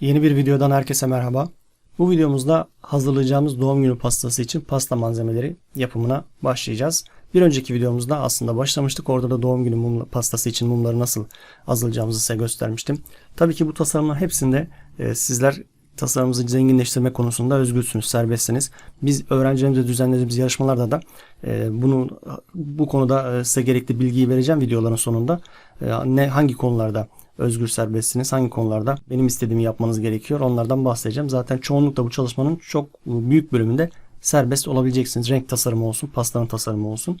Yeni bir videodan herkese merhaba. Bu videomuzda hazırlayacağımız doğum günü pastası için pasta malzemeleri yapımına başlayacağız. Bir önceki videomuzda aslında başlamıştık. Orada da doğum günü mum, pastası için mumları nasıl hazırlayacağımızı size göstermiştim. Tabii ki bu tasarımların hepsinde e, sizler tasarımımızı zenginleştirme konusunda özgürsünüz, serbestsiniz. Biz öğrencilerimize düzenlediğimiz yarışmalarda da e, bunu bu konuda e, size gerekli bilgiyi vereceğim videoların sonunda. E, ne hangi konularda özgür serbestsiniz, hangi konularda benim istediğimi yapmanız gerekiyor onlardan bahsedeceğim. Zaten çoğunlukla bu çalışmanın çok büyük bölümünde serbest olabileceksiniz. Renk tasarımı olsun, pastanın tasarımı olsun.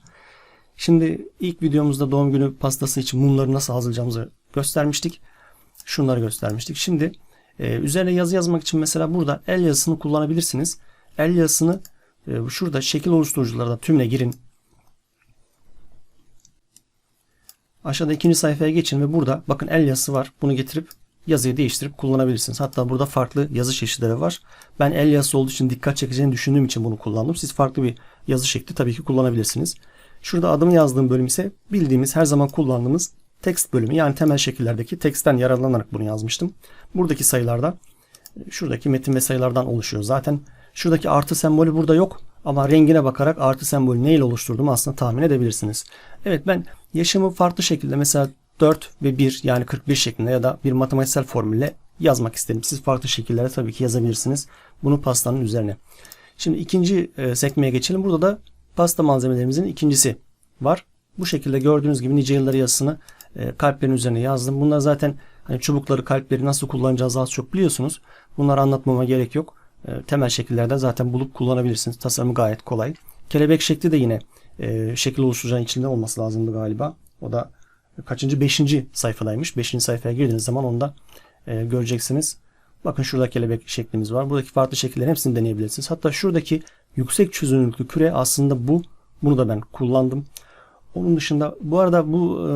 Şimdi ilk videomuzda doğum günü pastası için mumları nasıl hazırlayacağımızı göstermiştik. Şunları göstermiştik. Şimdi ee, üzerine yazı yazmak için mesela burada el yazısını kullanabilirsiniz. El yazısını e, şurada şekil oluşturucularda tümle girin. Aşağıda ikinci sayfaya geçin ve burada bakın el yazısı var. Bunu getirip yazıyı değiştirip kullanabilirsiniz. Hatta burada farklı yazı çeşitleri var. Ben el yazısı olduğu için dikkat çekeceğini düşündüğüm için bunu kullandım. Siz farklı bir yazı şekli tabii ki kullanabilirsiniz. Şurada adımı yazdığım bölüm ise bildiğimiz her zaman kullandığımız text bölümü yani temel şekillerdeki textten yararlanarak bunu yazmıştım. Buradaki sayılardan şuradaki metin ve sayılardan oluşuyor. Zaten şuradaki artı sembolü burada yok ama rengine bakarak artı sembolü neyle oluşturduğumu aslında tahmin edebilirsiniz. Evet ben yaşımı farklı şekilde mesela 4 ve 1 yani 41 şeklinde ya da bir matematiksel formülle yazmak istedim. Siz farklı şekillerde tabii ki yazabilirsiniz. Bunu pastanın üzerine. Şimdi ikinci e, sekmeye geçelim. Burada da pasta malzemelerimizin ikincisi var. Bu şekilde gördüğünüz gibi nice yılları yazısını e, kalplerin üzerine yazdım. Bunlar zaten hani çubukları, kalpleri nasıl kullanacağız az çok biliyorsunuz. Bunları anlatmama gerek yok. E, temel şekillerde zaten bulup kullanabilirsiniz. Tasarımı gayet kolay. Kelebek şekli de yine e, şekil oluşturacağın içinde olması lazımdı galiba. O da kaçıncı? Beşinci sayfadaymış. Beşinci sayfaya girdiğiniz zaman onu da e, göreceksiniz. Bakın şurada kelebek şeklimiz var. Buradaki farklı şekillerin hepsini deneyebilirsiniz. Hatta şuradaki yüksek çözünürlüklü küre aslında bu. Bunu da ben kullandım. Onun dışında bu arada bu e,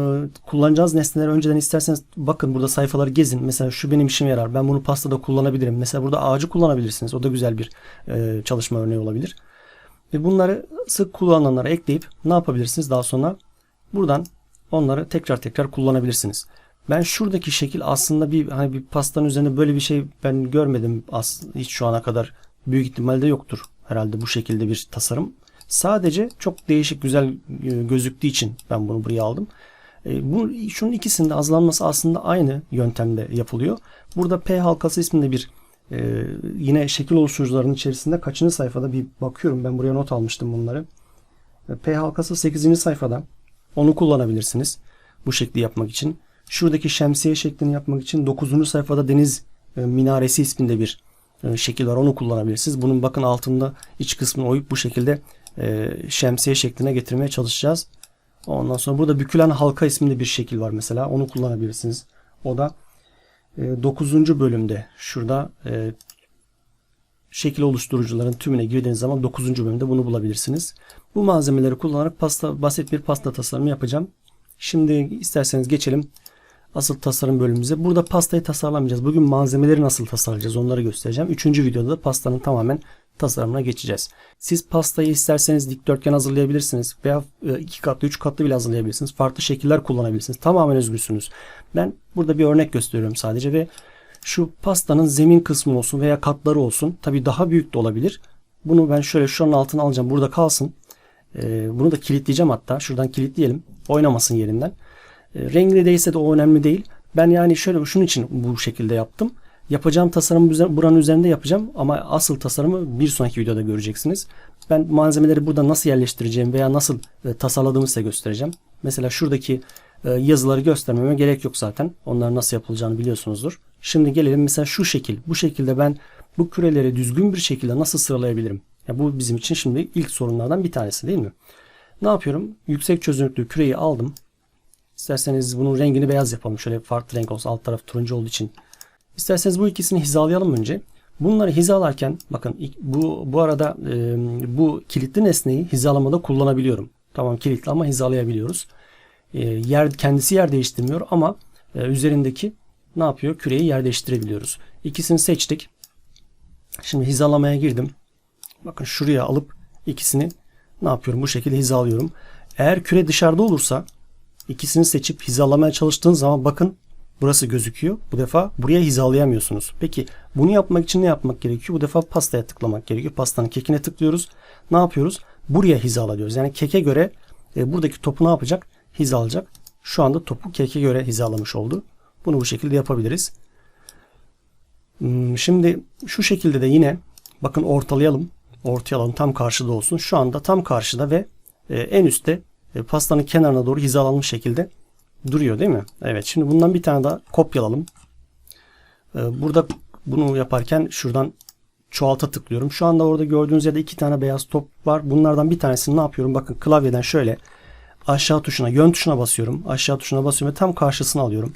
kullanacağınız nesneleri önceden isterseniz bakın burada sayfaları gezin. Mesela şu benim işime yarar. Ben bunu pastada kullanabilirim. Mesela burada ağacı kullanabilirsiniz. O da güzel bir e, çalışma örneği olabilir. Ve bunları sık kullananlara ekleyip ne yapabilirsiniz daha sonra? Buradan onları tekrar tekrar kullanabilirsiniz. Ben şuradaki şekil aslında bir hani bir pastanın üzerinde böyle bir şey ben görmedim aslında hiç şu ana kadar. Büyük ihtimalle yoktur herhalde bu şekilde bir tasarım. Sadece çok değişik güzel e, gözüktüğü için ben bunu buraya aldım. E, bu şunun ikisinde azlanması aslında aynı yöntemde yapılıyor. Burada P halkası isminde bir e, yine şekil oluşturucuların içerisinde kaçıncı sayfada bir bakıyorum. Ben buraya not almıştım bunları. E, P halkası 8. sayfada. Onu kullanabilirsiniz. Bu şekli yapmak için. Şuradaki şemsiye şeklini yapmak için 9. sayfada deniz e, minaresi isminde bir e, şekil var. Onu kullanabilirsiniz. Bunun bakın altında iç kısmını oyup bu şekilde e, şemsiye şekline getirmeye çalışacağız. Ondan sonra burada bükülen halka isminde bir şekil var mesela. Onu kullanabilirsiniz. O da 9. bölümde şurada e, şekil oluşturucuların tümüne girdiğiniz zaman 9. bölümde bunu bulabilirsiniz. Bu malzemeleri kullanarak pasta basit bir pasta tasarımı yapacağım. Şimdi isterseniz geçelim asıl tasarım bölümümüze. Burada pastayı tasarlamayacağız. Bugün malzemeleri nasıl tasarlayacağız onları göstereceğim. Üçüncü videoda da pastanın tamamen tasarımına geçeceğiz. Siz pastayı isterseniz dikdörtgen hazırlayabilirsiniz veya e, iki katlı, üç katlı bile hazırlayabilirsiniz. Farklı şekiller kullanabilirsiniz. Tamamen özgürsünüz. Ben burada bir örnek gösteriyorum sadece ve şu pastanın zemin kısmı olsun veya katları olsun. Tabi daha büyük de olabilir. Bunu ben şöyle şuranın altına alacağım. Burada kalsın. Ee, bunu da kilitleyeceğim hatta. Şuradan kilitleyelim. Oynamasın yerinden. Ee, rengli değilse de o önemli değil. Ben yani şöyle şunun için bu şekilde yaptım. Yapacağım tasarımı buranın üzerinde yapacağım ama asıl tasarımı bir sonraki videoda göreceksiniz. Ben malzemeleri burada nasıl yerleştireceğim veya nasıl e, tasarladığımı size göstereceğim. Mesela şuradaki e, yazıları göstermeme gerek yok zaten. Onların nasıl yapılacağını biliyorsunuzdur. Şimdi gelelim mesela şu şekil. Bu şekilde ben bu küreleri düzgün bir şekilde nasıl sıralayabilirim? Ya bu bizim için şimdi ilk sorunlardan bir tanesi değil mi? Ne yapıyorum? Yüksek çözünürlüklü küreyi aldım. İsterseniz bunun rengini beyaz yapalım. Şöyle farklı renk olsun. Alt taraf turuncu olduğu için İsterseniz bu ikisini hizalayalım önce. Bunları hizalarken bakın bu bu arada e, bu kilitli nesneyi hizalamada kullanabiliyorum. Tamam kilitli ama hizalayabiliyoruz. E, yer kendisi yer değiştirmiyor ama e, üzerindeki ne yapıyor? Küreyi yer değiştirebiliyoruz. İkisini seçtik. Şimdi hizalamaya girdim. Bakın şuraya alıp ikisini ne yapıyorum? Bu şekilde hizalıyorum. Eğer küre dışarıda olursa ikisini seçip hizalamaya çalıştığın zaman bakın burası gözüküyor. Bu defa buraya hizalayamıyorsunuz. Peki bunu yapmak için ne yapmak gerekiyor? Bu defa pastaya tıklamak gerekiyor. Pastanın kekine tıklıyoruz. Ne yapıyoruz? Buraya hizala diyoruz. Yani keke göre e, buradaki topu ne yapacak? Hizalayacak. Şu anda topu keke göre hizalamış oldu. Bunu bu şekilde yapabiliriz. Hmm, Şimdi şu şekilde de yine bakın ortalayalım. Ortaya tam karşıda olsun. Şu anda tam karşıda ve e, en üstte e, pastanın kenarına doğru hizalanmış şekilde duruyor değil mi? Evet şimdi bundan bir tane daha kopyalalım. E, burada bunu yaparken şuradan çoğalta tıklıyorum. Şu anda orada gördüğünüz yerde iki tane beyaz top var. Bunlardan bir tanesini ne yapıyorum? Bakın klavyeden şöyle aşağı tuşuna, yön tuşuna basıyorum. Aşağı tuşuna basıyorum ve tam karşısına alıyorum.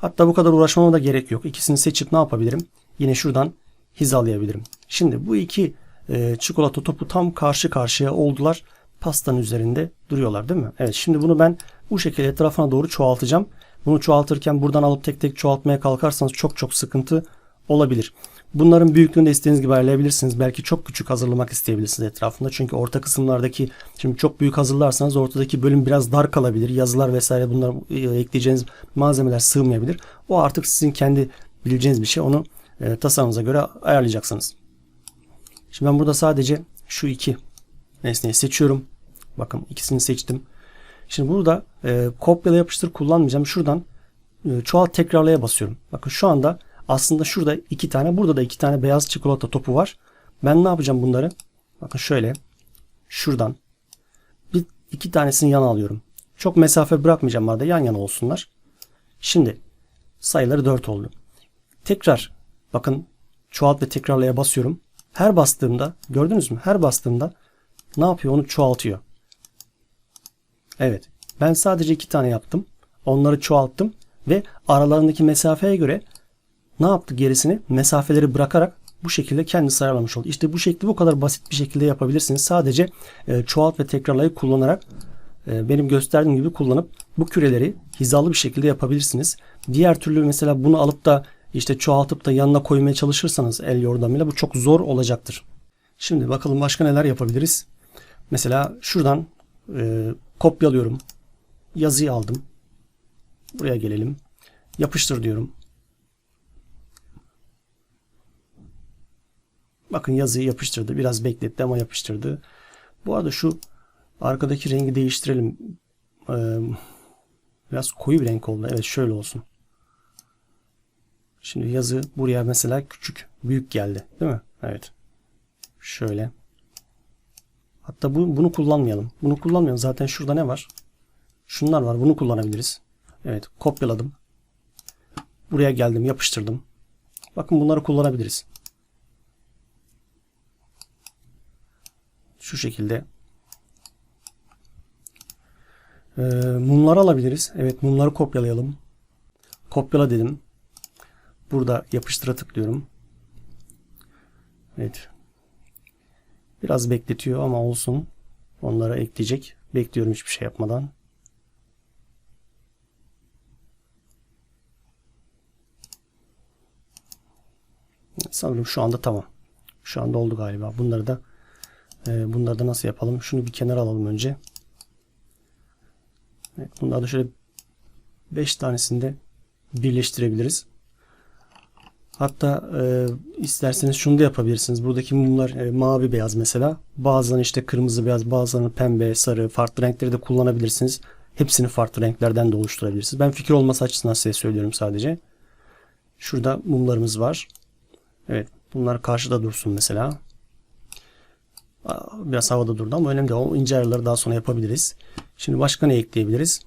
Hatta bu kadar uğraşmama da gerek yok. İkisini seçip ne yapabilirim? Yine şuradan hizalayabilirim. Şimdi bu iki e, çikolata topu tam karşı karşıya oldular. Pastanın üzerinde duruyorlar değil mi? Evet şimdi bunu ben bu şekilde etrafına doğru çoğaltacağım. Bunu çoğaltırken buradan alıp tek tek çoğaltmaya kalkarsanız çok çok sıkıntı olabilir. Bunların büyüklüğünü de istediğiniz gibi ayarlayabilirsiniz. Belki çok küçük hazırlamak isteyebilirsiniz etrafında. Çünkü orta kısımlardaki şimdi çok büyük hazırlarsanız ortadaki bölüm biraz dar kalabilir. Yazılar vesaire bunlar e, ekleyeceğiniz malzemeler sığmayabilir. O artık sizin kendi bileceğiniz bir şey. Onu e, tasarımınıza göre ayarlayacaksınız. Şimdi ben burada sadece şu iki nesneyi seçiyorum. Bakın ikisini seçtim. Şimdi burada e, kopyala yapıştır kullanmayacağım. Şuradan e, çoğalt tekrarlaya basıyorum. Bakın şu anda aslında şurada iki tane burada da iki tane beyaz çikolata topu var. Ben ne yapacağım bunları? Bakın şöyle şuradan bir iki tanesini yana alıyorum. Çok mesafe bırakmayacağım arada yan yana olsunlar. Şimdi sayıları 4 oldu. Tekrar bakın çoğalt ve tekrarlaya basıyorum. Her bastığımda gördünüz mü? Her bastığımda ne yapıyor? Onu çoğaltıyor. Evet. Ben sadece iki tane yaptım. Onları çoğalttım ve aralarındaki mesafeye göre ne yaptı gerisini? Mesafeleri bırakarak bu şekilde kendisi ayarlamış oldu. İşte bu şekli bu kadar basit bir şekilde yapabilirsiniz. Sadece e, çoğalt ve tekrarlayı kullanarak e, benim gösterdiğim gibi kullanıp bu küreleri hizalı bir şekilde yapabilirsiniz. Diğer türlü mesela bunu alıp da işte çoğaltıp da yanına koymaya çalışırsanız el yordamıyla bu çok zor olacaktır. Şimdi bakalım başka neler yapabiliriz. Mesela şuradan e, kopyalıyorum. Yazıyı aldım. Buraya gelelim. Yapıştır diyorum. Bakın yazıyı yapıştırdı. Biraz bekletti ama yapıştırdı. Bu arada şu arkadaki rengi değiştirelim. Ee, biraz koyu bir renk oldu. Evet şöyle olsun. Şimdi yazı buraya mesela küçük, büyük geldi. Değil mi? Evet. Şöyle. Hatta bu, bunu kullanmayalım. Bunu kullanmayalım. Zaten şurada ne var? Şunlar var. Bunu kullanabiliriz. Evet. Kopyaladım. Buraya geldim. Yapıştırdım. Bakın bunları kullanabiliriz. Şu şekilde. Ee, mumları alabiliriz. Evet mumları kopyalayalım. Kopyala dedim. Burada yapıştıra tıklıyorum. Evet. Biraz bekletiyor ama olsun. Onlara ekleyecek. Bekliyorum hiçbir şey yapmadan. Sanırım şu anda tamam. Şu anda oldu galiba. Bunları da e, bunları da nasıl yapalım? Şunu bir kenara alalım önce. Evet, bunları da şöyle 5 tanesini de birleştirebiliriz. Hatta e, isterseniz şunu da yapabilirsiniz. Buradaki mumlar e, mavi beyaz mesela. Bazılarını işte kırmızı beyaz, bazılarını pembe, sarı, farklı renkleri de kullanabilirsiniz. Hepsini farklı renklerden de oluşturabilirsiniz. Ben fikir olması açısından size söylüyorum sadece. Şurada mumlarımız var. Evet, bunlar karşıda dursun mesela. Biraz havada durdu ama önemli. O ince ayarları daha sonra yapabiliriz. Şimdi başka ne ekleyebiliriz?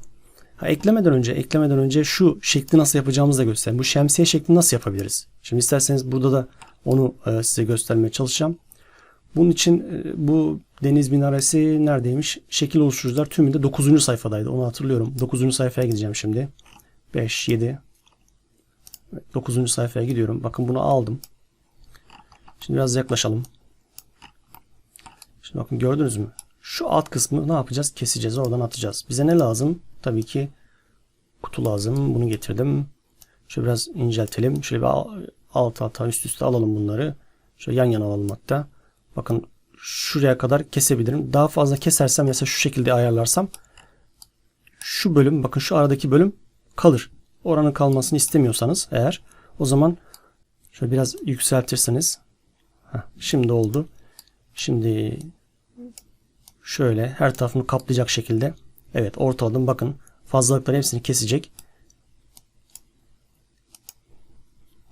Ha, eklemeden önce eklemeden önce şu şekli nasıl yapacağımızı da göstereyim. Bu şemsiye şeklini nasıl yapabiliriz? Şimdi isterseniz burada da onu e, size göstermeye çalışacağım. Bunun için e, bu deniz minaresi neredeymiş? Şekil oluşturucular tümünde 9. sayfadaydı. Onu hatırlıyorum. 9. sayfaya gideceğim şimdi. 5, 7. 9. sayfaya gidiyorum. Bakın bunu aldım. Şimdi biraz yaklaşalım. Şimdi bakın gördünüz mü? Şu alt kısmı ne yapacağız? Keseceğiz. Oradan atacağız. Bize ne lazım? Tabii ki kutu lazım. Bunu getirdim. Şöyle biraz inceltelim. Şöyle bir alt alta üst üste alalım bunları. Şöyle yan yana alalım hatta. Bakın şuraya kadar kesebilirim. Daha fazla kesersem mesela şu şekilde ayarlarsam şu bölüm bakın şu aradaki bölüm kalır. oranın kalmasını istemiyorsanız eğer o zaman şöyle biraz yükseltirseniz Heh, şimdi oldu. Şimdi şöyle her tarafını kaplayacak şekilde evet ortaladım bakın fazlalıkların hepsini kesecek.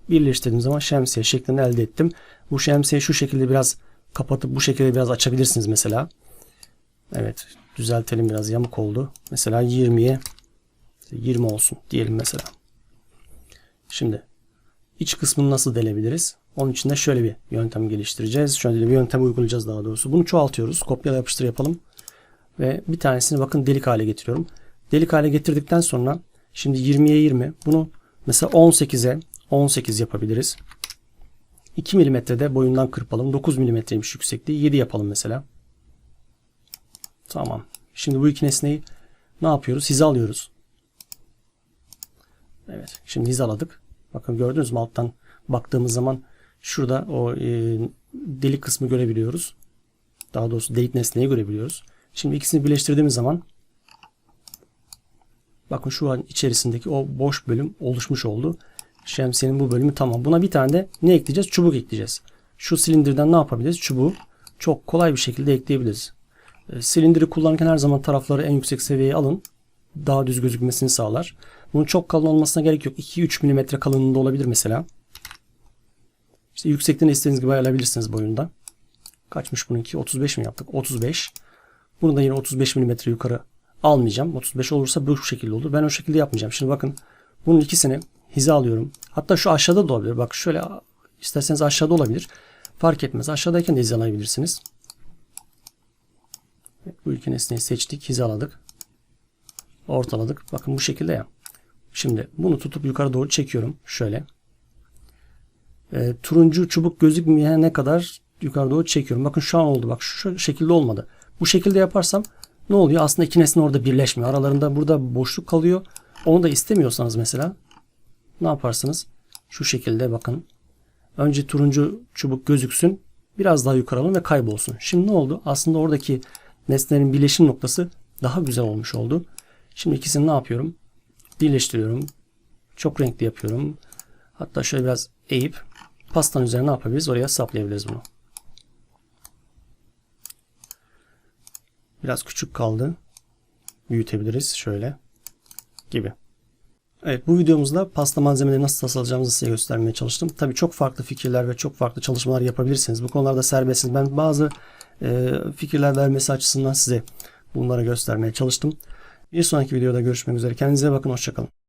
Birleştirdiğim zaman şemsiye şeklinde elde ettim. Bu şemsiyeyi şu şekilde biraz kapatıp bu şekilde biraz açabilirsiniz mesela. Evet düzeltelim biraz yamuk oldu. Mesela 20'ye 20 olsun diyelim mesela. Şimdi iç kısmını nasıl delebiliriz? Onun için de şöyle bir yöntem geliştireceğiz. Şöyle bir yöntem uygulayacağız daha doğrusu. Bunu çoğaltıyoruz. Kopyala yapıştır yapalım. Ve bir tanesini bakın delik hale getiriyorum. Delik hale getirdikten sonra şimdi 20'ye 20 bunu mesela 18'e 18 yapabiliriz. 2 milimetrede boyundan kırpalım. 9 milimetreymiş yüksekliği. 7 yapalım mesela. Tamam. Şimdi bu iki nesneyi ne yapıyoruz? Hizalıyoruz. Evet. Şimdi hizaladık. Bakın gördünüz mü alttan baktığımız zaman şurada o e, delik kısmı görebiliyoruz. Daha doğrusu delik nesneyi görebiliyoruz. Şimdi ikisini birleştirdiğimiz zaman bakın şu an içerisindeki o boş bölüm oluşmuş oldu. Şemsiyenin bu bölümü tamam. Buna bir tane de ne ekleyeceğiz? Çubuk ekleyeceğiz. Şu silindirden ne yapabiliriz? Çubuğu çok kolay bir şekilde ekleyebiliriz. E, silindiri kullanırken her zaman tarafları en yüksek seviyeye alın. Daha düz gözükmesini sağlar. Bunun çok kalın olmasına gerek yok. 2-3 mm kalınlığında olabilir mesela. İşte yüksekliğini istediğiniz gibi ayarlayabilirsiniz boyunda. Kaçmış bununki? 35 mi yaptık? 35. Bunu da yine 35 mm yukarı almayacağım. 35 olursa bu şekilde olur. Ben o şekilde yapmayacağım. Şimdi bakın bunun ikisini hizalıyorum. Hatta şu aşağıda da olabilir. Bak şöyle isterseniz aşağıda olabilir. Fark etmez. Aşağıdayken de hizalayabilirsiniz. Bu iki nesneyi seçtik. Hizaladık. Ortaladık. Bakın bu şekilde ya. Şimdi bunu tutup yukarı doğru çekiyorum. Şöyle. E, turuncu çubuk gözükmeyene kadar yukarı doğru çekiyorum. Bakın şu an oldu. Bak şu şekilde olmadı. Bu şekilde yaparsam ne oluyor? Aslında iki nesne orada birleşmiyor. Aralarında burada boşluk kalıyor. Onu da istemiyorsanız mesela ne yaparsınız? Şu şekilde bakın. Önce turuncu çubuk gözüksün. Biraz daha yukarı alın ve kaybolsun. Şimdi ne oldu? Aslında oradaki nesnelerin birleşim noktası daha güzel olmuş oldu. Şimdi ikisini ne yapıyorum? Birleştiriyorum. Çok renkli yapıyorum. Hatta şöyle biraz eğip pastanın üzerine ne yapabiliriz? Oraya saplayabiliriz bunu. Biraz küçük kaldı. Büyütebiliriz şöyle gibi. Evet bu videomuzda pasta malzemeleri nasıl tasarlayacağımızı size göstermeye çalıştım. Tabii çok farklı fikirler ve çok farklı çalışmalar yapabilirsiniz. Bu konularda serbestsiniz. Ben bazı e, fikirler vermesi açısından size bunları göstermeye çalıştım. Bir sonraki videoda görüşmek üzere. Kendinize bakın. Hoşçakalın.